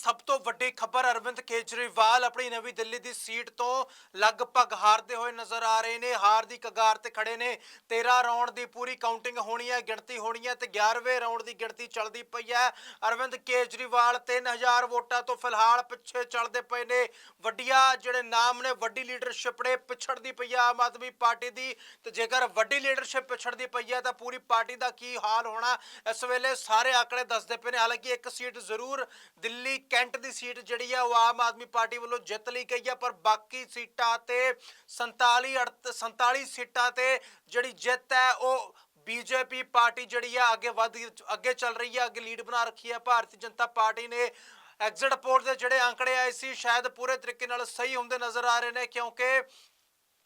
ਸਭ ਤੋਂ ਵੱਡੀ ਖਬਰ ਅਰਵਿੰਦ ਕੇਜਰੀਵਾਲ ਆਪਣੀ ਨਵੀਂ ਦਿੱਲੀ ਦੀ ਸੀਟ ਤੋਂ ਲਗਭਗ ਹਾਰਦੇ ਹੋਏ ਨਜ਼ਰ ਆ ਰਹੇ ਨੇ। ਹਾਰ ਦੀ ਕਗਾਰ ਤੇ ਖੜੇ ਨੇ। 13 ਰਾਉਂਡ ਦੀ ਪੂਰੀ ਕਾਊਂਟਿੰਗ ਹੋਣੀ ਹੈ, ਗਿਣਤੀ ਹੋਣੀ ਹੈ ਤੇ 11ਵੇਂ ਰਾਉਂਡ ਦੀ ਗਿਣਤੀ ਚੱਲਦੀ ਪਈ ਹੈ। ਅਰਵਿੰਦ ਕੇਜਰੀਵਾਲ 3000 ਵੋਟਾਂ ਤੋਂ ਫਿਲਹਾਲ ਪਿੱਛੇ ਚੱਲਦੇ ਪਏ ਨੇ। ਵੱਡੀਆਂ ਜਿਹੜੇ ਨਾਮ ਨੇ, ਵੱਡੀ ਲੀਡਰਸ਼ਿਪ ਨੇ, ਪਿਛੜਦੀ ਪਈ ਹੈ ਆਮ ਆਦਮੀ ਪਾਰਟੀ ਦੀ। ਤੇ ਜੇਕਰ ਵੱਡੀ ਲੀਡਰਸ਼ਿਪ ਪਿਛੜਦੀ ਪਈ ਹੈ ਤਾਂ ਪੂਰੀ ਪਾਰਟੀ ਦਾ ਕੀ ਹਾਲ ਹੋਣਾ, ਇਸ ਵੇਲੇ ਸਾਰੇ ਆંકੜੇ ਦੱਸਦੇ ਪਏ ਨੇ। ਹਾਲਾਂਕਿ ਇੱਕ ਸੀਟ ਜ਼ਰੂਰ ਦਿੱਲੀ ਕੈਂਟ ਦੀ ਸੀਟ ਜਿਹੜੀ ਆ ਉਹ ਆਮ ਆਦਮੀ ਪਾਰਟੀ ਵੱਲੋਂ ਜਿੱਤ ਲਈ ਗਈ ਹੈ ਪਰ ਬਾਕੀ ਸੀਟਾਂ ਤੇ 47 ਅੜਤ- 47 ਸੀਟਾਂ ਤੇ ਜਿਹੜੀ ਜਿੱਤ ਹੈ, ਉਹ ਬੀਜੇਪੀ ਪਾਰਟੀ ਜਿਹੜੀ ਆ ਅੱਗੇ ਵੱਧ ਅੱਗੇ ਚੱਲ ਰਹੀ ਹੈ ਅੱਗੇ ਲੀਡ ਬਣਾ ਰੱਖੀ ਹੈ ਭਾਰਤੀ ਜਨਤਾ ਪਾਰਟੀ ਨੇ ਐਗਜ਼ਿਟ ਪੋਲ ਦੇ ਜਿਹੜੇ ਅੰਕੜੇ ਆਏ ਸੀ, ਸ਼ਾਇਦ ਪੂਰੇ ਤਰੀਕੇ ਨਾਲ ਸਹੀ ਹੁੰਦੇ ਨਜ਼ਰ ਆ ਰਹੇ ਨੇ, ਕਿਉਂਕਿ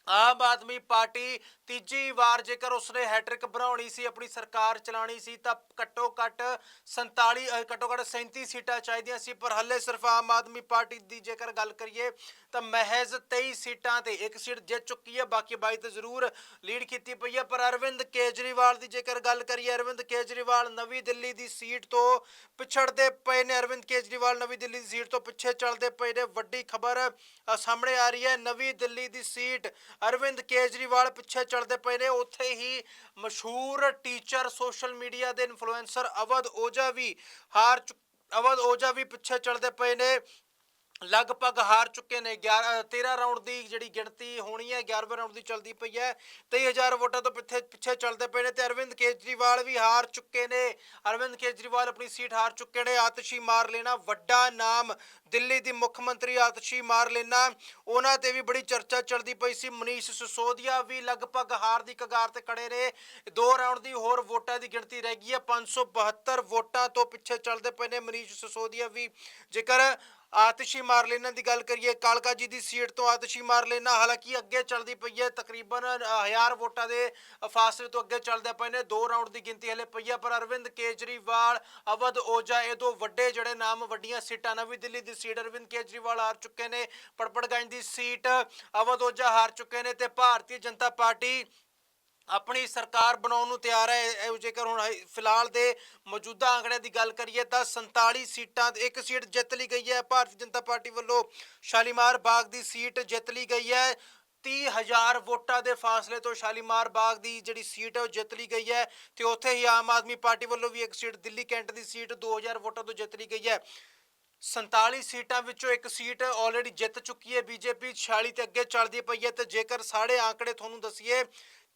ਆਮ ਆਦਮੀ ਪਾਰਟੀ ਤੀਜੀ ਵਾਰ ਜੇਕਰ ਉਸਨੇ ਹੈਟ੍ਰਿਕ ਬਣਾਉਣੀ ਸੀ, ਆਪਣੀ ਸਰਕਾਰ ਚਲਾਣੀ ਸੀ, ਤਾਂ ਘੱਟੋ ਘੱਟ 47 ਘੱਟੋ ਘੱਟ 37 ਸੀਟਾਂ ਚਾਹੀਦੀਆਂ ਸੀ। ਪਰ ਹੱਲੇ ਸਿਰਫ ਆਮ ਆਦਮੀ ਪਾਰਟੀ ਦੀ ਜੇਕਰ ਗੱਲ ਕਰੀਏ, ਤਾਂ ਮਹਿਜ਼ 23 ਸੀਟਾਂ ਤੇ ਇੱਕ ਸੀਟ ਜਿੱਤ ਚੁੱਕੀ ਹੈ। ਬਾਕੀ 22 ਤੇ ਜ਼ਰੂਰ ਲੀਡ ਕੀਤੀ ਪਈ ਹੈ। ਪਰ ਅਰਵਿੰਦ ਕੇਜਰੀਵਾਲ ਦੀ ਜੇਕਰ ਗੱਲ ਕਰੀਏ, ਅਰਵਿੰਦ ਕੇਜਰੀਵਾਲ ਨਵੀਂ ਦਿੱਲੀ ਦੀ ਸੀਟ ਤੋਂ ਪਿਛੜਦੇ ਪਏ ਨੇ। ਅਰਵਿੰਦ ਕੇਜਰੀਵਾਲ ਨਵੀਂ ਦਿੱਲੀ ਦੀ ਸੀਟ ਤੋਂ ਪਿੱਛੇ ਚੱਲਦੇ ਪਏ ਨੇ। ਵੱਡੀ ਖਬਰ ਸਾਹਮਣੇ ਆ ਰਹੀ ਹੈ। ਨਵੀਂ ਦਿੱਲੀ ਦੀ ਸੀਟ ਅਰਵਿੰਦ ਕੇਜਰੀਵਾਲ ਪਿੱਛੇ ਚੱਲਦੇ ਪਏ ਨੇ। ਉੱਥੇ ਹੀ ਮਸ਼ਹੂਰ ਟੀਚਰ ਸੋਸ਼ਲ ਮੀਡੀਆ ਦੇ ਇਨਫਲੂਐਂਸਰ ਅਵਧ ਓਝਾ ਵੀ ਹਾਰ ਚੁੱਕ- ਅਵਧ ਓਝਾ ਵੀ ਪਿੱਛੇ ਚੱਲਦੇ ਪਏ ਨੇ। ਲਗਭਗ ਹਾਰ ਚੁੱਕੇ ਨੇ। 11 13 ਰਾਉਂਡ ਦੀ ਜਿਹੜੀ ਗਿਣਤੀ ਹੋਣੀ ਹੈ 11ਵੇਂ ਰਾਉਂਡ ਦੀ ਚੱਲਦੀ ਪਈ ਹੈ। 23000 ਵੋਟਾਂ ਤੋਂ ਪਿੱਛੇ ਪਿੱਛੇ ਚੱਲਦੇ ਪਏ ਨੇ ਤੇ ਅਰਵਿੰਦ ਕੇਜਰੀਵਾਲ ਵੀ ਹਾਰ ਚੁੱਕੇ ਨੇ। ਅਰਵਿੰਦ ਕੇਜਰੀਵਾਲ ਆਪਣੀ ਸੀਟ ਹਾਰ ਚੁੱਕੇ ਨੇ। ਆਤਸ਼ੀ ਮਾਰ ਲੈਣਾ, ਵੱਡਾ ਨਾਮ ਦਿੱਲੀ ਦੀ ਮੁੱਖ ਮੰਤਰੀ ਆਤਸ਼ੀ ਮਾਰ ਲੈਣਾ। ਉਹਨਾਂ ਤੇ ਵੀ ਬੜੀ ਚਰਚਾ ਚੱਲਦੀ ਪਈ ਸੀ। ਮਨੀਸ਼ ਸਿਸੋਦੀਆ ਵੀ ਲਗਭਗ ਹਾਰ ਦੀ ਕਗਾਰ ਤੇ ਖੜੇ ਨੇ। ਦੋ ਰਾਉਂਡ ਦੀ ਹੋਰ ਵੋਟਾਂ ਦੀ ਗਿਣਤੀ ਰਹਿ ਗਈ ਹੈ। 572 ਵੋਟਾਂ ਤੋਂ ਪਿੱਛੇ ਚੱਲਦੇ ਪਏ ਨੇ ਮਨੀਸ਼ ਸਿਸੋਦੀਆ ਵੀ। ਜੇਕਰ ਆਤਸ਼ੀ ਮਾਰ ਲੈਣਾ ਦੀ ਗੱਲ ਕਰੀਏ, ਕਾਲਕਾ ਜੀ ਦੀ ਸੀਟ ਤੋਂ ਆਤਸ਼ੀ ਮਾਰ ਲੈਣਾ, ਹਾਲਾਂਕਿ ਅੱਗੇ ਚੱਲਦੀ ਪਈ ਹੈ, ਤਕਰੀਬਨ 1000 ਵੋਟਾਂ ਦੇ ਫਾਸਲੇ ਤੋਂ ਅੱਗੇ ਚੱਲਦੇ ਪਏ ਨੇ, ਦੋ ਰਾਉਂਡ ਦੀ ਗਿਣਤੀ ਹਲੇ ਪਈ ਹੈ, ਪਰ ਅਰਵਿੰਦ ਕੇਜਰੀਵਾਲ, ਅਵਧ ਓਝਾ, ਇਹ ਦੋ ਵੱਡੇ ਜਿਹੜੇ ਨਾਮ ਵੱਡੀਆਂ ਸੀਟਾਂ ਨਵੀਂ ਦਿੱਲੀ ਦੀ ਸੀਟ ਅਰਵਿੰਦ ਕੇਜਰੀਵਾਲ ਹਾਰ ਚੁੱਕੇ ਨੇ ਪੜਪੜਗੰਜ ਦੀ ਸੀਟ ਅਵਧ ਓਝਾ ਹਾਰ ਚੁੱਕੇ ਨੇ, ਤੇ ਭਾਰਤੀ ਜਨਤਾ ਪਾਰਟੀ ਆਪਣੀ ਸਰਕਾਰ ਬਣਾਉਣ ਨੂੰ ਤਿਆਰ ਹੈ, ਇਹ ਜੇਕਰ ਹੁਣ ਫਿਲਹਾਲ ਦੇ ਮੌਜੂਦਾ ਆંકੜਿਆਂ ਦੀ ਗੱਲ ਕਰੀਏ ਤਾਂ 47 ਸੀਟਾਂ, ਇੱਕ ਸੀਟ ਜਿੱਤ ਲਈ ਗਈ ਹੈ ਭਾਰਤੀ ਜਨਤਾ ਪਾਰਟੀ ਵੱਲੋਂ। ਸ਼ਾਲੀਮਾਰ ਬਾਗ ਦੀ ਸੀਟ ਜਿੱਤ ਲਈ ਗਈ ਹੈ। 30000 ਵੋਟਾਂ ਦੇ ਫਾਸਲੇ ਤੋਂ ਸ਼ਾਲੀਮਾਰ ਬਾਗ ਦੀ ਜਿਹੜੀ ਸੀਟ ਹੈ, ਉਹ ਜਿੱਤ ਲਈ ਗਈ ਹੈ। ਤੇ ਉੱਥੇ ਹੀ ਆਮ ਆਦਮੀ ਪਾਰਟੀ ਵੱਲੋਂ ਵੀ ਇੱਕ ਸੀਟ, ਦਿੱਲੀ ਕੈਂਟ ਦੀ ਸੀਟ 2000 ਵੋਟਾਂ ਤੋਂ ਜਿੱਤ ਲਈ ਗਈ ਹੈ। 47 ਸੀਟਾਂ ਵਿੱਚੋਂ ਇੱਕ ਸੀਟ ਆਲਰੇਡੀ ਜਿੱਤ ਚੁੱਕੀ ਹੈ ਬੀਜੇਪੀ। 46 ਤੇ ਅੱਗੇ ਚੱਲਦੀ ਪਈ ਹੈ ਤੇ ਜੇਕਰ ਸਾਰੇ ਆંકੜੇ ਤੁਹਾਨੂੰ ਦਸੀਏ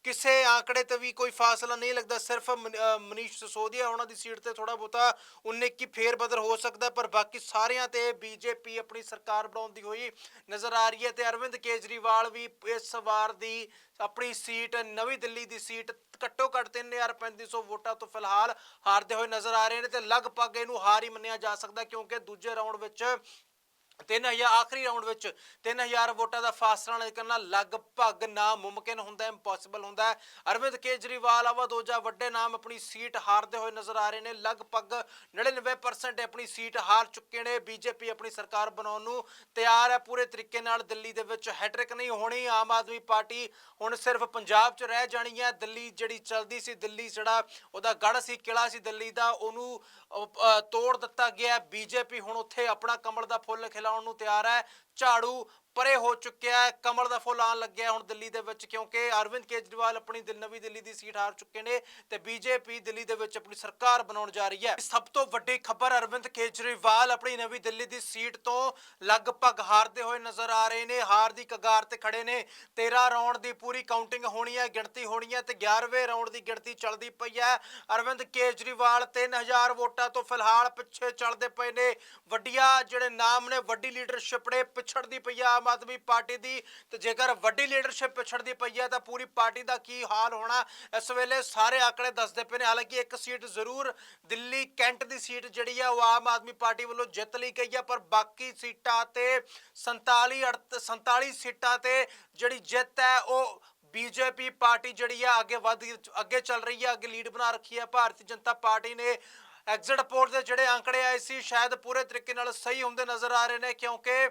ਕਿਸੇ ਆંકੜੇ ਤੇ ਵੀ ਕੋਈ ਫਾਸਲਾ ਨਹੀਂ ਲੱਗਦਾ, ਸਿਰਫ ਮਨ- ਮਨੀਸ਼ ਸਿਸੋਦੀਆ ਉਹਨਾਂ ਦੀ ਸੀਟ ਤੇ ਥੋੜਾ ਬਹੁਤਾ 19 ਕੀ ਫੇਰ ਬਦਲ ਹੋ ਸਕਦਾ ਪਰ ਬਾਕੀ ਸਾਰਿਆਂ ਤੇ ਬੀਜੇਪੀ ਆਪਣੀ ਸਰਕਾਰ ਬਣਾਉਂਦੀ ਹੋਈ ਨਜ਼ਰ ਆ ਰਹੀ ਹੈ ਤੇ ਅਰਵਿੰਦ ਕੇਜਰੀਵਾਲ ਵੀ ਇਸ ਵਾਰ ਦੀ ਆਪਣੀ ਸੀਟ, ਨਵੀਂ ਦਿੱਲੀ ਦੀ ਸੀਟ ਘੱਟੋ ਘੱਟ 3350 ਵੋਟਾਂ ਤੋਂ ਫਿਲਹਾਲ ਹਾਰਦੇ ਹੋਏ ਨਜ਼ਰ ਆ ਰਹੇ ਨੇ ਤੇ ਲਗਭਗ ਇਹਨੂੰ ਹਾਰ ਹੀ ਮੰਨਿਆ ਜਾ ਸਕਦਾ ਕਿਉਂਕਿ ਦੂਜੇ ਰਾਉਂਡ ਵਿੱਚ ਤਿੰਨ ਹਜ਼ਾਰ, ਆਖਰੀ ਰਾਉਂਡ ਵਿੱਚ 3000 ਵੋਟਾਂ ਦਾ ਫਾਸਲਾ ਨਿਕਲਣਾ ਲਗਭਗ ਨਾਮੁਮਕਿਨ ਹੁੰਦਾ ਹੈ ਇੰਪੋਸੀਬਲ ਹੁੰਦਾ। ਹੈ ਅਰਵਿੰਦ ਕੇਜਰੀਵਾਲ ਅਵਧੋਜਾ ਵੱਡੇ ਨਾਮ ਆਪਣੀ ਸੀਟ ਹਾਰਦੇ ਹੋਏ ਨਜ਼ਰ ਆ ਰਹੇ ਨੇ। ਲਗਭਗ 99% ਆਪਣੀ ਸੀਟ ਹਾਰ ਚੁੱਕੇ ਨੇ। ਬੀਜੇਪੀ ਆਪਣੀ ਸਰਕਾਰ ਬਣਾਉਣ ਨੂੰ ਤਿਆਰ ਹੈ। ਪੂਰੇ ਤਰੀਕੇ ਨਾਲ ਦਿੱਲੀ ਦੇ ਵਿੱਚ ਹੈਟ੍ਰਿਕ ਨਹੀਂ ਹੋਣੀ। ਆਮ ਆਦਮੀ ਪਾਰਟੀ ਹੁਣ ਸਿਰਫ ਪੰਜਾਬ 'ਚ ਰਹਿ ਜਾਣੀ ਹੈ। ਦਿੱਲੀ ਜਿਹੜੀ ਚਲਦੀ ਸੀ, ਦਿੱਲੀ ਜਿਹੜਾ ਉਹਦਾ ਗੜ ਸੀ ਕਿਲਾ ਸੀ ਦਿੱਲੀ ਦਾ, ਉਹਨੂੰ ਤੋੜ ਦਿੱਤਾ ਗਿਆ ਬੀਜੇਪੀ ਹੁਣ ਉੱਥੇ ਆਪਣਾ ਕਮਲ ਦਾ ਫੁੱਲ ਖਿਲਾਉਣ ਨੂੰ ਤਿਆਰ ਹੈ। ਝਾੜੂ ਪਰੇ ਹੋ ਚੁੱਕਿਆ ਹੈ, ਕਮਲ ਦਾ ਫੁੱਲ ਆਉਣ ਲੱਗਿਆ ਹੁਣ ਦਿੱਲੀ ਦੇ ਵਿੱਚ ਕਿਉਂਕਿ ਅਰਵਿੰਦ ਕੇਜਰੀਵਾਲ ਆਪਣੀ ਦਿਲ ਨਵੀਂ ਦਿੱਲੀ ਦੀ ਸੀਟ ਹਾਰ ਚੁੱਕੇ ਨੇ ਤੇ ਬੀਜੇਪੀ ਦਿੱਲੀ ਦੇ ਵਿੱਚ ਆਪਣੀ ਸਰਕਾਰ ਬਣਾਉਣ ਜਾ ਰਹੀ ਹੈ। ਸਭ ਤੋਂ ਵੱਡੀ ਖਬਰ ਅਰਵਿੰਦ ਕੇਜਰੀਵਾਲ ਆਪਣੀ ਨਵੀਂ ਦਿੱਲੀ ਦੀ ਸੀਟ ਤੋਂ ਲਗਭਗ ਹਾਰਦੇ ਹੋਏ ਨਜ਼ਰ ਆ ਰਹੇ ਨੇ, ਹਾਰ ਦੀ ਕਗਾਰ ਤੇ ਖੜੇ ਨੇ। 13 ਰਾਉਂਡ ਦੀ ਪੂਰੀ ਕਾਊਂਟਿੰਗ ਹੋਣੀ ਹੈ, ਗਿਣਤੀ ਹੋਣੀ ਹੈ ਤੇ 11ਵੇਂ ਰਾਉਂਡ ਦੀ ਗਿਣਤੀ ਚੱਲਦੀ ਪਈ ਹੈ। ਅਰਵਿੰਦ ਕੇਜਰੀਵਾਲ 3000 ਵੋਟਾਂ ਤੋਂ ਫਿਲਹਾਲ ਪਿੱਛੇ ਚੱਲਦੇ ਪਏ ਨੇ। ਵੱਡੀਆਂ ਜਿਹੜੇ ਨਾਮ ਨੇ, ਵੱਡੀ ਲੀਡਰਸ਼ਿਪ ਨੇ ਪਿਛੜਦੀ ਪਈ ਹੈ ਆਮ ਆਦਮੀ ਪਾਰਟੀ ਦੀ। ਤੇ ਜੇਕਰ ਵੱਡੀ ਲੀਡਰਸ਼ਿਪ ਪਿਛੜਦੀ ਪਈ ਹੈ ਤਾਂ ਪੂਰੀ ਪਾਰਟੀ ਦਾ ਕੀ ਹਾਲ ਹੋਣਾ? ਇਸ ਵੇਲੇ ਸਾਰੇ ਆંકੜੇ ਦੱਸਦੇ ਪਏ ਨੇ। ਹਾਲਾਂਕਿ ਇੱਕ ਸੀਟ ਜ਼ਰੂਰ ਦਿੱਲੀ, ਕੈਂਟ ਦੀ ਸੀਟ ਜਿਹੜੀ ਹੈ ਉਹ ਆਮ ਆਦਮੀ ਪਾਰਟੀ ਵੱਲੋਂ ਜਿੱਤ ਲਈ ਗਈ ਹੈ ਪਰ ਬਾਕੀ ਸੀਟਾਂ ਤੇ 47 ਅੜਤ- 47 ਸੀਟਾਂ ਤੇ ਜਿਹੜੀ ਜਿੱਤ ਹੈ, ਉਹ ਬੀਜੇਪੀ ਪਾਰਟੀ ਜਿਹੜੀ ਆ, ਅੱਗੇ ਵੱਧ, ਅੱਗੇ ਚੱਲ ਰਹੀ ਹੈ ਅੱਗੇ ਲੀਡ ਬਣਾ ਰੱਖੀ ਹੈ ਭਾਰਤੀ ਜਨਤਾ ਪਾਰਟੀ ਨੇ ਐਗਜ਼ਿਟ ਪੋਲ ਦੇ ਜਿਹੜੇ ਅੰਕੜੇ ਆਏ ਸੀ, ਸ਼ਾਇਦ ਪੂਰੇ ਤਰੀਕੇ ਨਾਲ ਸਹੀ ਹੁੰਦੇ ਨਜ਼ਰ ਆ ਰਹੇ ਨੇ, ਕਿਉਂਕਿ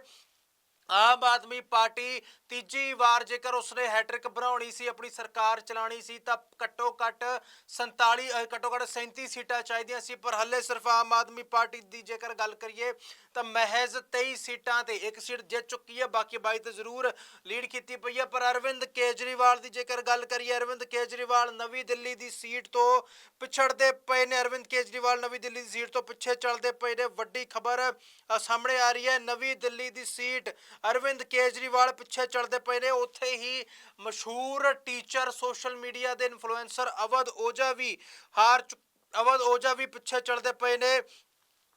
ਆਮ ਆਦਮੀ ਪਾਰਟੀ ਤੀਜੀ ਵਾਰ ਜੇਕਰ ਉਸਨੇ ਹੈਟ੍ਰਿਕ ਬਣਾਉਣੀ ਸੀ, ਆਪਣੀ ਸਰਕਾਰ ਚਲਾਣੀ ਸੀ, ਤਾਂ ਘੱਟੋ ਘੱਟ 47 ਘੱਟੋ ਘੱਟ 37 ਸੀਟਾਂ ਚਾਹੀਦੀਆਂ ਸੀ, ਪਰ ਹੱਲੇ ਸਿਰਫ ਆਮ ਆਦਮੀ ਪਾਰਟੀ ਦੀ ਜੇਕਰ ਗੱਲ ਕਰੀਏ, ਤਾਂ ਮਹਿਜ਼ 23 ਸੀਟਾਂ ਤੇ ਇੱਕ ਸੀਟ ਜਿੱਤ ਚੁੱਕੀ ਹੈ, ਬਾਕੀ 22 ਤੇ ਜ਼ਰੂਰ ਲੀਡ ਕੀਤੀ ਪਈ ਹੈ, ਪਰ ਅਰਵਿੰਦ ਕੇਜਰੀਵਾਲ ਦੀ ਜੇਕਰ ਗੱਲ ਕਰੀਏ, ਅਰਵਿੰਦ ਕੇਜਰੀਵਾਲ ਨਵੀਂ ਦਿੱਲੀ ਦੀ ਸੀਟ ਤੋਂ ਪਿਛੜਦੇ ਪਏ ਨੇ, ਅਰਵਿੰਦ ਕੇਜਰੀਵਾਲ ਨਵੀਂ ਦਿੱਲੀ ਦੀ ਸੀਟ ਤੋਂ ਪਿੱਛੇ ਚੱਲਦੇ ਪਏ ਨੇ, ਵੱਡੀ ਖਬਰ ਸਾਹਮਣੇ ਆ ਰਹੀ ਹੈ, ਨਵੀਂ ਦਿੱਲੀ ਦੀ ਸੀਟ ਅਰਵਿੰਦ ਕੇਜਰੀਵਾਲ ਪਿੱਛੇ ਚੱਲਦੇ ਪਏ ਨੇ। ਉੱਥੇ ਹੀ ਮਸ਼ਹੂਰ ਟੀਚਰ ਸੋਸ਼ਲ ਮੀਡੀਆ ਦੇ ਇਨਫਲੂਐਂਸਰ ਅਵਧ ਓਝਾ ਵੀ ਹਾਰ ਚੁੱਕ- ਅਵਧ ਓਝਾ ਵੀ ਪਿੱਛੇ ਚੱਲਦੇ ਪਏ ਨੇ।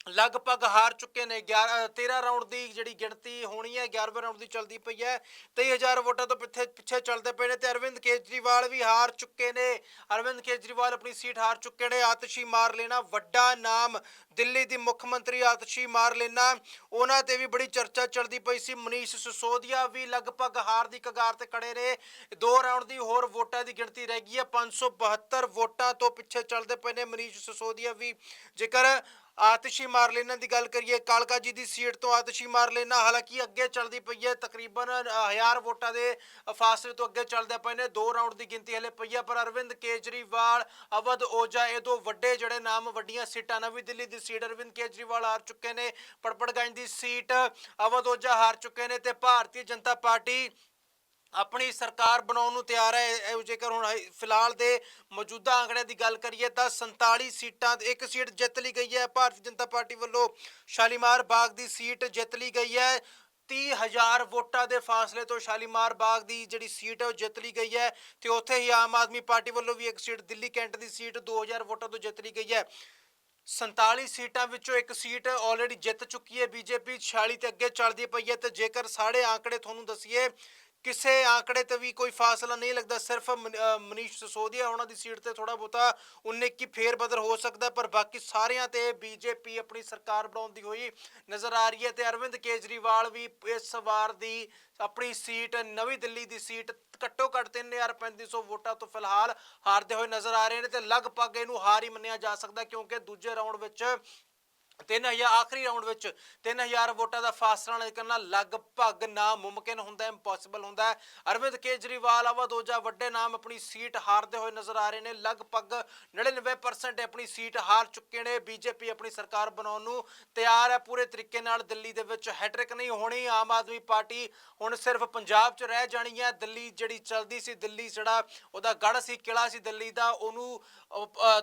ਲਗਭਗ ਹਾਰ ਚੁੱਕੇ ਨੇ 11 13 ਰਾਉਂਡ ਦੀ ਜਿਹੜੀ ਗਿਣਤੀ ਹੋਣੀ ਹੈ 11ਵੇਂ ਰਾਉਂਡ ਦੀ ਚੱਲਦੀ ਪਈ ਹੈ। 23000 ਵੋਟਾਂ ਤੋਂ ਪਿੱਛੇ ਪਿੱਛੇ ਚੱਲਦੇ ਪਏ ਨੇ ਤੇ ਅਰਵਿੰਦ ਕੇਜਰੀਵਾਲ ਵੀ ਹਾਰ ਚੁੱਕੇ ਨੇ। ਅਰਵਿੰਦ ਕੇਜਰੀਵਾਲ ਆਪਣੀ ਸੀਟ ਹਾਰ ਚੁੱਕੇ ਨੇ। ਆਤਸ਼ੀ ਮਾਰ ਲੈਣਾ, ਵੱਡਾ ਨਾਮ ਦਿੱਲੀ ਦੀ ਮੁੱਖ ਮੰਤਰੀ ਆਤਸ਼ੀ ਮਾਰ ਲੈਣਾ। ਉਹਨਾਂ ਤੇ ਵੀ ਬੜੀ ਚਰਚਾ ਚੱਲਦੀ ਪਈ ਸੀ। ਮਨੀਸ਼ ਸਿਸੋਦੀਆ ਵੀ ਲਗਭਗ ਹਾਰ ਦੀ ਕਗਾਰ ਤੇ ਖੜੇ ਨੇ। ਦੋ ਰਾਉਂਡ ਦੀ ਹੋਰ ਵੋਟਾਂ ਦੀ ਗਿਣਤੀ ਰਹਿ ਗਈ ਹੈ। 572 ਵੋਟਾਂ ਤੋਂ ਪਿੱਛੇ ਚੱਲਦੇ ਪਏ ਨੇ ਮਨੀਸ਼ ਸਿਸੋਦੀਆ ਵੀ। ਜੇਕਰ ਆਤਸ਼ੀ ਮਾਰ ਲੈਣਾ ਦੀ ਗੱਲ ਕਰੀਏ, ਕਾਲਕਾ ਜੀ ਦੀ ਸੀਟ ਤੋਂ ਆਤਸ਼ੀ ਮਾਰ ਲੈਣਾ ਹਾਲਾਂਕਿ ਅੱਗੇ ਚੱਲਦੀ ਪਈ ਹੈ। ਤਕਰੀਬਨ 1000 ਵੋਟਾਂ ਦੇ ਫਾਸਲੇ ਤੋਂ ਅੱਗੇ ਚੱਲਦੇ ਪਏ ਨੇ। ਦੋ ਰਾਉਂਡ ਦੀ ਗਿਣਤੀ ਹਲੇ ਪਈ ਹੈ, ਪਰ ਅਰਵਿੰਦ ਕੇਜਰੀਵਾਲ, ਅਵਧ ਓਝਾ ਇਹ ਦੋ ਵੱਡੇ ਜਿਹੜੇ ਨਾਮ ਵੱਡੀਆਂ ਸੀਟਾਂ ਨਵੀਂ ਦਿੱਲੀ ਦੀ ਸੀਟ ਅਰਵਿੰਦ ਕੇਜਰੀਵਾਲ ਹਾਰ ਚੁੱਕੇ ਨੇ। ਪੜਪੜਗੰਜ ਦੀ ਸੀਟ ਅਵਧ ਓਝਾ ਹਾਰ ਚੁੱਕੇ ਨੇ ਤੇ ਭਾਰਤੀ ਜਨਤਾ ਪਾਰਟੀ ਆਪਣੀ ਸਰਕਾਰ ਬਣਾਉਣ ਨੂੰ ਤਿਆਰ ਹੈ ਜੇਕਰ ਹੁਣ ਫਿਲਹਾਲ ਦੇ ਮੌਜੂਦਾ ਆંકੜਿਆਂ ਦੀ ਗੱਲ ਕਰੀਏ ਤਾਂ 47 ਸੀਟਾਂ, ਇੱਕ ਸੀਟ ਜਿੱਤ ਲਈ ਗਈ ਹੈ ਭਾਰਤੀ ਜਨਤਾ ਪਾਰਟੀ ਵੱਲੋਂ। ਸ਼ਾਲੀਮਾਰ ਬਾਗ ਦੀ ਸੀਟ ਜਿੱਤ ਲਈ ਗਈ ਹੈ। 30000 ਵੋਟਾਂ ਦੇ ਫਾਸਲੇ ਤੋਂ ਸ਼ਾਲੀਮਾਰ ਬਾਗ ਦੀ ਜਿਹੜੀ ਸੀਟ ਹੈ, ਉਹ ਜਿੱਤ ਲਈ ਗਈ ਹੈ। ਤੇ ਉੱਥੇ ਹੀ ਆਮ ਆਦਮੀ ਪਾਰਟੀ ਵੱਲੋਂ ਵੀ ਇੱਕ ਸੀਟ, ਦਿੱਲੀ ਕੈਂਟ ਦੀ ਸੀਟ 2000 ਵੋਟਾਂ ਤੋਂ ਜਿੱਤ ਲਈ ਗਈ ਹੈ। 47 ਸੀਟਾਂ ਵਿੱਚੋਂ ਇੱਕ ਸੀਟ ਆਲਰੇਡੀ ਜਿੱਤ ਚੁੱਕੀ ਹੈ ਬੀਜੇਪੀ। 46 ਤੇ ਅੱਗੇ ਚੱਲਦੀ ਪਈ ਹੈ ਤੇ ਜੇਕਰ ਸਾਰੇ ਆંકੜੇ ਤੁਹਾਨੂੰ ਦਸੀਏ ਕਿਸੇ ਆંકੜੇ ਤੇ ਵੀ ਕੋਈ ਫਾਸਲਾ ਨਹੀਂ ਲੱਗਦਾ, ਸਿਰਫ ਮਨ- ਮਨੀਸ਼ ਸਸੋਦੀਆ ਉਹਨਾਂ ਦੀ ਸੀਟ ਤੇ ਥੋੜਾ ਬਹੁਤਾ 19 ਕੀ ਫੇਰ ਬਦਲ ਹੋ ਸਕਦਾ, ਪਰ ਬਾਕੀ ਸਾਰਿਆਂ ਤੇ ਬੀਜੇਪੀ ਆਪਣੀ ਸਰਕਾਰ ਬਣਾਉਂਦੀ ਹੋਈ ਨਜ਼ਰ ਆ ਰਹੀ ਹੈ ਤੇ ਅਰਵਿੰਦ ਕੇਜਰੀਵਾਲ ਵੀ ਇਸ ਵਾਰ ਦੀ ਆਪਣੀ ਸੀਟ, ਨਵੀਂ ਦਿੱਲੀ ਦੀ ਸੀਟ ਘੱਟੋ ਘੱਟ 3350 ਵੋਟਾਂ ਤੋਂ ਫਿਲਹਾਲ ਹਾਰਦੇ ਹੋਏ ਨਜ਼ਰ ਆ ਰਹੇ ਨੇ ਤੇ ਲਗਭਗ ਇਹਨੂੰ ਹਾਰ ਹੀ ਮੰਨਿਆ ਜਾ ਸਕਦਾ ਕਿਉਂਕਿ ਦੂਜੇ ਰਾਉਂਡ ਵਿੱਚ 3000 ਆਖਰੀ ਰਾਉਂਡ ਵਿੱਚ 3000 ਵੋਟਾਂ ਦਾ ਫਾਸਲਾ ਕਰਨਾ ਲਗਭਗ ਨਾ ਮੁਮਕਿਨ ਹੁੰਦਾ ਹੈ ਇੰਪੋਸੀਬਲ ਹੁੰਦਾ। ਹੈ ਅਰਵਿੰਦ ਕੇਜਰੀਵਾਲ ਅਵਧੋਜਾ ਵੱਡੇ ਨਾਮ, ਆਪਣੀ ਸੀਟ ਹਾਰਦੇ ਹੋਏ ਨਜ਼ਰ ਆ ਰਹੇ ਨੇ। ਲਗਭਗ 99% ਆਪਣੀ ਸੀਟ ਹਾਰ ਚੁੱਕੇ ਨੇ। ਬੀਜੇਪੀ ਆਪਣੀ ਸਰਕਾਰ ਬਣਾਉਣ ਨੂੰ ਤਿਆਰ ਹੈ। ਪੂਰੇ ਤਰੀਕੇ ਨਾਲ ਦਿੱਲੀ ਦੇ ਵਿੱਚ ਹੈਟ੍ਰਿਕ ਨਹੀਂ ਹੋਣੀ। ਆਮ ਆਦਮੀ ਪਾਰਟੀ ਹੁਣ ਸਿਰਫ ਪੰਜਾਬ 'ਚ ਰਹਿ ਜਾਣੀ ਹੈ। ਦਿੱਲੀ ਜਿਹੜੀ ਚੱਲਦੀ ਸੀ, ਦਿੱਲੀ ਜਿਹੜਾ ਉਹਦਾ ਗੜ ਸੀ ਕਿਲਾ ਸੀ ਦਿੱਲੀ ਦਾ, ਉਹਨੂੰ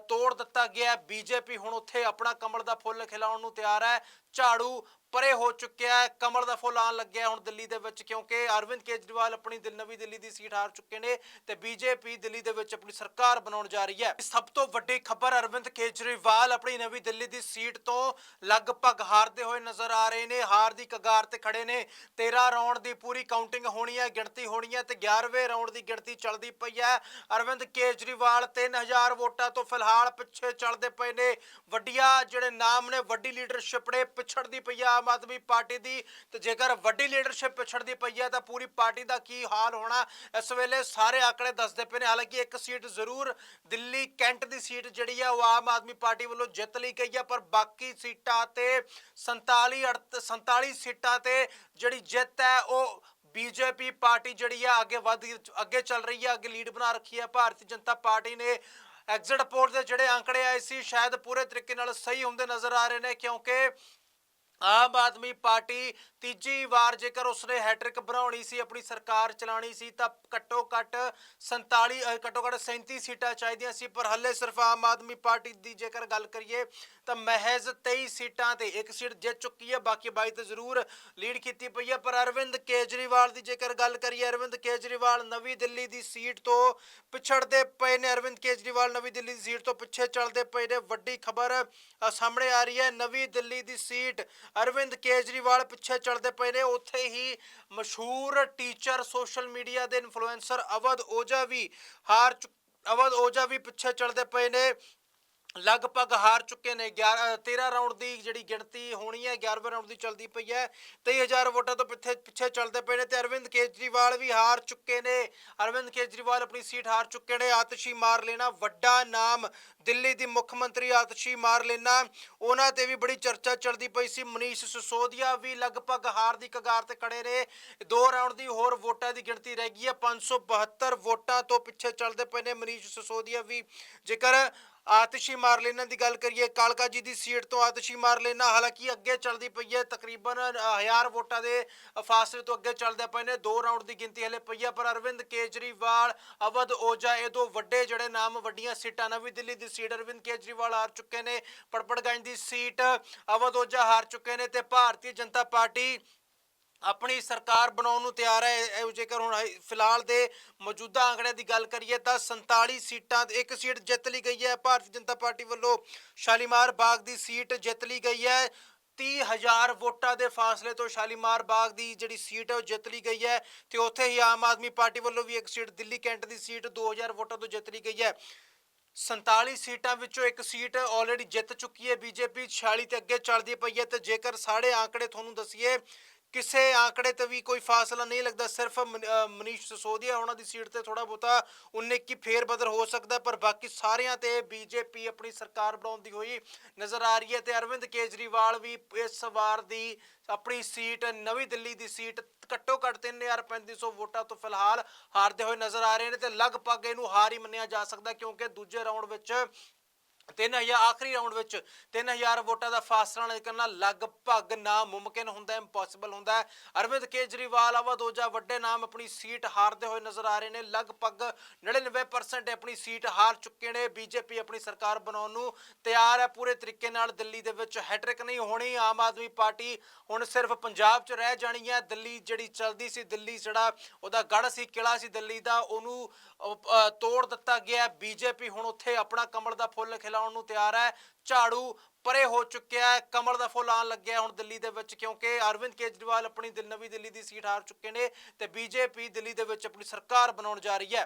ਤੋੜ ਦਿੱਤਾ ਗਿਆ ਬੀਜੇਪੀ ਹੁਣ ਉੱਥੇ ਆਪਣਾ ਕਮਲ ਦਾ ਫੁੱਲ ਖਿਲਾ ਖਿਲਾਉਣ ਨੂੰ ਤਿਆਰ ਹੈ। ਝਾੜੂ ਪਰੇ ਹੋ ਚੁੱਕਿਆ ਹੈ। ਕਮਲ ਦਾ ਫੁੱਲ ਆਉਣ ਲੱਗਿਆ ਹੁਣ ਦਿੱਲੀ ਦੇ ਵਿੱਚ ਕਿਉਂਕਿ ਅਰਵਿੰਦ ਕੇਜਰੀਵਾਲ ਆਪਣੀ ਦਿਲ, ਨਵੀਂ ਦਿੱਲੀ ਦੀ ਸੀਟ ਹਾਰ ਚੁੱਕੇ ਨੇ ਤੇ ਬੀਜੇਪੀ ਦਿੱਲੀ ਦੇ ਵਿੱਚ ਆਪਣੀ ਸਰਕਾਰ ਬਣਾਉਣ ਜਾ ਰਹੀ ਹੈ। ਸਭ ਤੋਂ ਵੱਡੀ ਖਬਰ ਅਰਵਿੰਦ ਕੇਜਰੀਵਾਲ ਆਪਣੀ ਨਵੀਂ ਦਿੱਲੀ ਦੀ ਸੀਟ ਤੋਂ ਲਗਭਗ ਹਾਰਦੇ ਹੋਏ ਨਜ਼ਰ ਆ ਰਹੇ ਨੇ। ਹਾਰ ਦੀ ਕਗਾਰ ਤੇ ਖੜੇ ਨੇ। 13 ਰਾਉਂਡ ਦੀ ਪੂਰੀ ਕਾਊਂਟਿੰਗ ਹੋਣੀ ਹੈ, ਗਿਣਤੀ ਹੋਣੀ ਹੈ ਤੇ 11ਵੇਂ ਰਾਉਂਡ ਦੀ ਗਿਣਤੀ ਚੱਲਦੀ ਪਈ ਹੈ। ਅਰਵਿੰਦ ਕੇਜਰੀਵਾਲ 3000 ਵੋਟਾਂ ਤੋਂ ਫਿਲਹਾਲ ਪਿੱਛੇ ਚੱਲਦੇ ਪਏ ਨੇ। ਵੱਡੀਆਂ ਜਿਹੜੇ ਨਾਮ ਨੇ, ਵੱਡੀ ਲੀਡਰਸ਼ਿਪ ਨੇ, ਪਿਛੜਦੀ ਪਈ ਆ ਆਮ ਆਦਮੀ ਪਾਰਟੀ ਦੀ ਤੇ ਜੇਕਰ ਵੱਡੀ ਲੀਡਰਸ਼ਿਪ ਪਿਛੜਦੀ ਪਈ ਹੈ ਤਾਂ ਪੂਰੀ ਪਾਰਟੀ ਦਾ ਕੀ ਹਾਲ ਹੋਣਾ ਇਸ ਵੇਲੇ ਸਾਰੇ ਆંકੜੇ ਦੱਸਦੇ ਪਏ ਨੇ। ਹਾਲਾਂਕਿ ਇੱਕ ਸੀਟ ਜ਼ਰੂਰ ਦਿੱਲੀ ਕੈਂਟ ਦੀ ਸੀਟ ਜਿਹੜੀ ਹੈ ਉਹ ਆਮ ਆਦਮੀ ਪਾਰਟੀ ਵੱਲੋਂ ਜਿੱਤ ਲਈ ਗਈ ਹੈ ਪਰ ਬਾਕੀ ਸੀਟਾਂ ਤੇ 47 ਅੜਤ- 47 ਸੀਟਾਂ ਤੇ ਜਿਹੜੀ ਜਿੱਤ ਹੈ ਉਹ ਬੀਜੇਪੀ ਪਾਰਟੀ ਜਿਹੜੀ ਆ ਅੱਗੇ ਵੱਧ ਅੱਗੇ ਚੱਲ ਰਹੀ ਹੈ ਅੱਗੇ ਲੀਡ ਬਣਾ ਰੱਖੀ ਹੈ ਭਾਰਤੀ ਜਨਤਾ ਪਾਰਟੀ ਨੇ ਐਗਜ਼ਿਟ ਪੋਲ ਦੇ ਜਿਹੜੇ ਅੰਕੜੇ ਆਏ ਸੀ, ਸ਼ਾਇਦ ਪੂਰੇ ਤਰੀਕੇ ਨਾਲ ਸਹੀ ਹੁੰਦੇ ਨਜ਼ਰ ਆ ਰਹੇ ਨੇ ਕਿਉਂਕਿ ਆਮ ਆਦਮੀ ਪਾਰਟੀ ਤੀਜੀ ਵਾਰ ਜੇਕਰ ਉਸਨੇ ਹੈਟ੍ਰਿਕ ਬਣਾਉਣੀ ਸੀ, ਆਪਣੀ ਸਰਕਾਰ ਚਲਾਣੀ ਸੀ, ਤਾਂ ਘੱਟੋ ਘੱਟ 47 ਘੱਟੋ ਘੱਟ 37 ਸੀਟਾਂ ਚਾਹੀਦੀਆਂ ਸੀ। ਪਰ ਹੱਲੇ ਸਿਰਫ ਆਮ ਆਦਮੀ ਪਾਰਟੀ ਦੀ ਜੇਕਰ ਗੱਲ ਕਰੀਏ, ਤਾਂ ਮਹਿਜ਼ 23 ਸੀਟਾਂ ਤੇ ਇੱਕ ਸੀਟ ਜਿੱਤ ਚੁੱਕੀ ਹੈ। ਬਾਕੀ 22 ਤੇ ਜ਼ਰੂਰ ਲੀਡ ਕੀਤੀ ਪਈ ਹੈ। ਪਰ ਅਰਵਿੰਦ ਕੇਜਰੀਵਾਲ ਦੀ ਜੇਕਰ ਗੱਲ ਕਰੀਏ, ਅਰਵਿੰਦ ਕੇਜਰੀਵਾਲ ਨਵੀਂ ਦਿੱਲੀ ਦੀ ਸੀਟ ਤੋਂ ਪਿਛੜਦੇ ਪਏ ਨੇ। ਅਰਵਿੰਦ ਕੇਜਰੀਵਾਲ ਨਵੀਂ ਦਿੱਲੀ ਦੀ ਸੀਟ ਤੋਂ ਪਿੱਛੇ ਚੱਲਦੇ ਪਏ ਨੇ। ਵੱਡੀ ਖਬਰ ਸਾਹਮਣੇ ਆ ਰਹੀ ਹੈ। ਨਵੀਂ ਦਿੱਲੀ ਦੀ ਸੀਟ ਅਰਵਿੰਦ ਕੇਜਰੀਵਾਲ ਪਿੱਛੇ ਚੱਲਦੇ ਪਏ ਨੇ। ਉੱਥੇ ਹੀ ਮਸ਼ਹੂਰ ਟੀਚਰ ਸੋਸ਼ਲ ਮੀਡੀਆ ਦੇ ਇਨਫਲੂਐਂਸਰ ਅਵਧ ਓਝਾ ਵੀ ਹਾਰ ਚੁੱਕ- ਅਵਧ ਓਝਾ ਵੀ ਪਿੱਛੇ ਚੱਲਦੇ ਪਏ ਨੇ। ਲਗਭਗ ਹਾਰ ਚੁੱਕੇ ਨੇ। 11 13 ਰਾਉਂਡ ਦੀ ਜਿਹੜੀ ਗਿਣਤੀ ਹੋਣੀ ਹੈ 11ਵੇਂ ਰਾਉਂਡ ਦੀ ਚੱਲਦੀ ਪਈ ਹੈ। 23000 ਵੋਟਾਂ ਤੋਂ ਪਿੱਛੇ ਪਿੱਛੇ ਚੱਲਦੇ ਪਏ ਨੇ ਤੇ ਅਰਵਿੰਦ ਕੇਜਰੀਵਾਲ ਵੀ ਹਾਰ ਚੁੱਕੇ ਨੇ। ਅਰਵਿੰਦ ਕੇਜਰੀਵਾਲ ਆਪਣੀ ਸੀਟ ਹਾਰ ਚੁੱਕੇ ਨੇ। ਆਤਸ਼ੀ ਮਾਰ ਲੈਣਾ, ਵੱਡਾ ਨਾਮ ਦਿੱਲੀ ਦੀ ਮੁੱਖ ਮੰਤਰੀ ਆਤਸ਼ੀ ਮਾਰ ਲੈਣਾ। ਉਹਨਾਂ ਤੇ ਵੀ ਬੜੀ ਚਰਚਾ ਚੱਲਦੀ ਪਈ ਸੀ। ਮਨੀਸ਼ ਸਿਸੋਦੀਆ ਵੀ ਲਗਭਗ ਹਾਰ ਦੀ ਕਗਾਰ ਤੇ ਖੜੇ ਨੇ। ਦੋ ਰਾਉਂਡ ਦੀ ਹੋਰ ਵੋਟਾਂ ਦੀ ਗਿਣਤੀ ਰਹਿ ਗਈ ਹੈ। 572 ਵੋਟਾਂ ਤੋਂ ਪਿੱਛੇ ਚੱਲਦੇ ਪਏ ਨੇ ਮਨੀਸ਼ ਸਿਸੋਦੀਆ ਵੀ। ਜੇਕਰ ਆਤਸ਼ੀ ਮਾਰ ਲੈਣਾ ਦੀ ਗੱਲ ਕਰੀਏ, ਕਾਲਕਾ ਜੀ ਦੀ ਸੀਟ ਤੋਂ ਆਤਸ਼ੀ ਮਾਰ ਲੈਣਾ, ਹਾਲਾਂਕਿ ਅੱਗੇ ਚੱਲਦੀ ਪਈ ਹੈ, ਤਕਰੀਬਨ 1000 ਵੋਟਾਂ ਦੇ ਫਾਸਲੇ ਤੋਂ ਅੱਗੇ ਚੱਲਦੇ ਪਏ ਨੇ, ਦੋ ਰਾਉਂਡ ਦੀ ਗਿਣਤੀ ਹਲੇ ਪਈ ਹੈ, ਪਰ ਅਰਵਿੰਦ ਕੇਜਰੀਵਾਲ, ਅਵਧ ਓਜਾ, ਇਹ ਦੋ ਵੱਡੇ ਜਿਹੜੇ ਨਾਮ ਵੱਡੀਆਂ ਸੀਟਾਂ ਨਵੀਂ ਦਿੱਲੀ ਦੀ ਸੀਟ ਅਰਵਿੰਦ ਕੇਜਰੀਵਾਲ ਹਾਰ ਚੁੱਕੇ ਨੇ ਪੜਪੜਗੰਜ ਦੀ ਸੀਟ ਅਵਧ ਓਜਾ ਹਾਰ ਚੁੱਕੇ ਨੇ ਤੇ ਭਾਰਤੀ ਜਨਤਾ ਪਾਰਟੀ ਆਪਣੀ ਸਰਕਾਰ ਬਣਾਉਣ ਨੂੰ ਤਿਆਰ ਹੈ, ਇਹ ਜੇਕਰ ਹੁਣ ਫਿਲਹਾਲ ਦੇ ਮੌਜੂਦਾ ਆંકੜਿਆਂ ਦੀ ਗੱਲ ਕਰੀਏ ਤਾਂ 47 ਸੀਟਾਂ, ਇੱਕ ਸੀਟ ਜਿੱਤ ਲਈ ਗਈ ਹੈ ਭਾਰਤੀ ਜਨਤਾ ਪਾਰਟੀ ਵੱਲੋਂ, ਸ਼ਾਲੀਮਾਰ ਬਾਗ ਦੀ ਸੀਟ ਜਿੱਤ ਲਈ ਗਈ ਹੈ। 30000 ਵੋਟਾਂ ਦੇ ਫਾਸਲੇ ਤੋਂ ਸ਼ਾਲੀਮਾਰ ਬਾਗ ਦੀ ਜਿਹੜੀ ਸੀਟ ਹੈ, ਉਹ ਜਿੱਤ ਲਈ ਗਈ ਹੈ ਤੇ ਉੱਥੇ ਹੀ ਆਮ ਆਦਮੀ ਪਾਰਟੀ ਵੱਲੋਂ ਵੀ ਇੱਕ ਸੀਟ, ਦਿੱਲੀ ਕੈਂਟ ਦੀ ਸੀਟ 2000 ਵੋਟਾਂ ਤੋਂ ਜਿੱਤ ਲਈ ਗਈ ਹੈ। 47 ਸੀਟਾਂ ਵਿੱਚੋਂ ਇੱਕ ਸੀਟ ਆਲਰੇਡੀ ਜਿੱਤ ਚੁੱਕੀ ਹੈ ਬੀਜੇਪੀ 46 ਤੇ ਅੱਗੇ ਚੱਲਦੀ ਪਈ ਹੈ ਤੇ ਜੇਕਰ ਸਾਰੇ ਆંકੜੇ ਤੁਹਾਨੂੰ ਦਸੀਏ ਕਿਸੇ ਆંકੜੇ ਤੇ ਵੀ ਕੋਈ ਫਾਸਲਾ ਨਹੀਂ ਲੱਗਦਾ, ਸਿਰਫ ਮਨ- ਮਨੀਸ਼ ਸਿਸੋਦੀਆ ਉਹਨਾਂ ਦੀ ਸੀਟ ਤੇ ਥੋੜਾ ਬਹੁਤਾ 19 ਕੀ ਫੇਰ ਬਦਲ ਹੋ ਸਕਦਾ ਪਰ ਬਾਕੀ ਸਾਰਿਆਂ ਤੇ ਬੀਜੇਪੀ ਆਪਣੀ ਸਰਕਾਰ ਬਣਾਉਂਦੀ ਹੋਈ ਨਜ਼ਰ ਆ ਰਹੀ ਹੈ ਤੇ ਅਰਵਿੰਦ ਕੇਜਰੀਵਾਲ ਵੀ ਇਸ ਵਾਰ ਦੀ ਆਪਣੀ ਸੀਟ, ਨਵੀਂ ਦਿੱਲੀ ਦੀ ਸੀਟ ਘੱਟੋ ਘੱਟ 3350 ਵੋਟਾਂ ਤੋਂ ਫਿਲਹਾਲ ਹਾਰਦੇ ਹੋਏ ਨਜ਼ਰ ਆ ਰਹੇ ਨੇ ਤੇ ਲਗਭਗ ਇਹਨੂੰ ਹਾਰ ਹੀ ਮੰਨਿਆ ਜਾ ਸਕਦਾ ਕਿਉਂਕਿ ਦੂਜੇ ਰਾਉਂਡ ਵਿੱਚ 3000 ਆਖਰੀ ਰਾਉਂਡ ਵਿੱਚ 3000 ਵੋਟਾਂ ਦਾ ਫਾਸਲਾ ਨਿਕਲਣਾ ਲਗਭਗ ਨਾ ਮੁਮਕਿਨ ਹੁੰਦਾ ਹੈ ਇੰਪੋਸੀਬਲ ਹੁੰਦਾ। ਹੈ ਅਰਵਿੰਦ ਕੇਜਰੀਵਾਲ ਅਵਧੋਜਾ ਵੱਡੇ ਨਾਮ ਆਪਣੀ ਸੀਟ ਹਾਰਦੇ ਹੋਏ ਨਜ਼ਰ ਆ ਰਹੇ ਨੇ। ਲਗਭਗ 99% ਆਪਣੀ ਸੀਟ ਹਾਰ ਚੁੱਕੇ ਨੇ। ਬੀਜੇਪੀ ਆਪਣੀ ਸਰਕਾਰ ਬਣਾਉਣ ਨੂੰ ਤਿਆਰ ਹੈ। ਪੂਰੇ ਤਰੀਕੇ ਨਾਲ ਦਿੱਲੀ ਦੇ ਵਿੱਚ ਹੈਟ੍ਰਿਕ ਨਹੀਂ ਹੋਣੀ। ਆਮ ਆਦਮੀ ਪਾਰਟੀ ਹੁਣ ਸਿਰਫ ਪੰਜਾਬ 'ਚ ਰਹਿ ਜਾਣੀ ਹੈ। ਦਿੱਲੀ ਜਿਹੜੀ ਚਲਦੀ ਸੀ, ਦਿੱਲੀ ਜਿਹੜਾ ਉਹਦਾ ਗੜ ਸੀ ਕਿਲਾ ਸੀ ਦਿੱਲੀ ਦਾ, ਉਹਨੂੰ ਤੋੜ ਦਿੱਤਾ ਗਿਆ ਬੀਜੇਪੀ ਹੁਣ ਉੱਥੇ ਆਪਣਾ ਕਮਲ ਦਾ ਫੁੱਲ ਖਿਲਾ ਖਿਲਾਉਣ ਨੂੰ ਤਿਆਰ ਹੈ। ਝਾੜੂ ਪਰੇ ਹੋ ਚੁੱਕਿਆ ਹੈ। ਕਮਲ ਦਾ ਫੁੱਲ ਆਉਣ ਲੱਗਿਆ ਹੁਣ ਦਿੱਲੀ ਦੇ ਵਿੱਚ ਕਿਉਂਕਿ ਅਰਵਿੰਦ ਕੇਜਰੀਵਾਲ ਆਪਣੀ ਦਿਲ ਨਵੀਂ ਦਿੱਲੀ ਦੀ ਸੀਟ ਹਾਰ ਚੁੱਕੇ ਨੇ ਤੇ ਬੀਜੇਪੀ ਦਿੱਲੀ ਦੇ ਵਿੱਚ ਆਪਣੀ ਸਰਕਾਰ ਬਣਾਉਣ ਜਾ ਰਹੀ ਹੈ।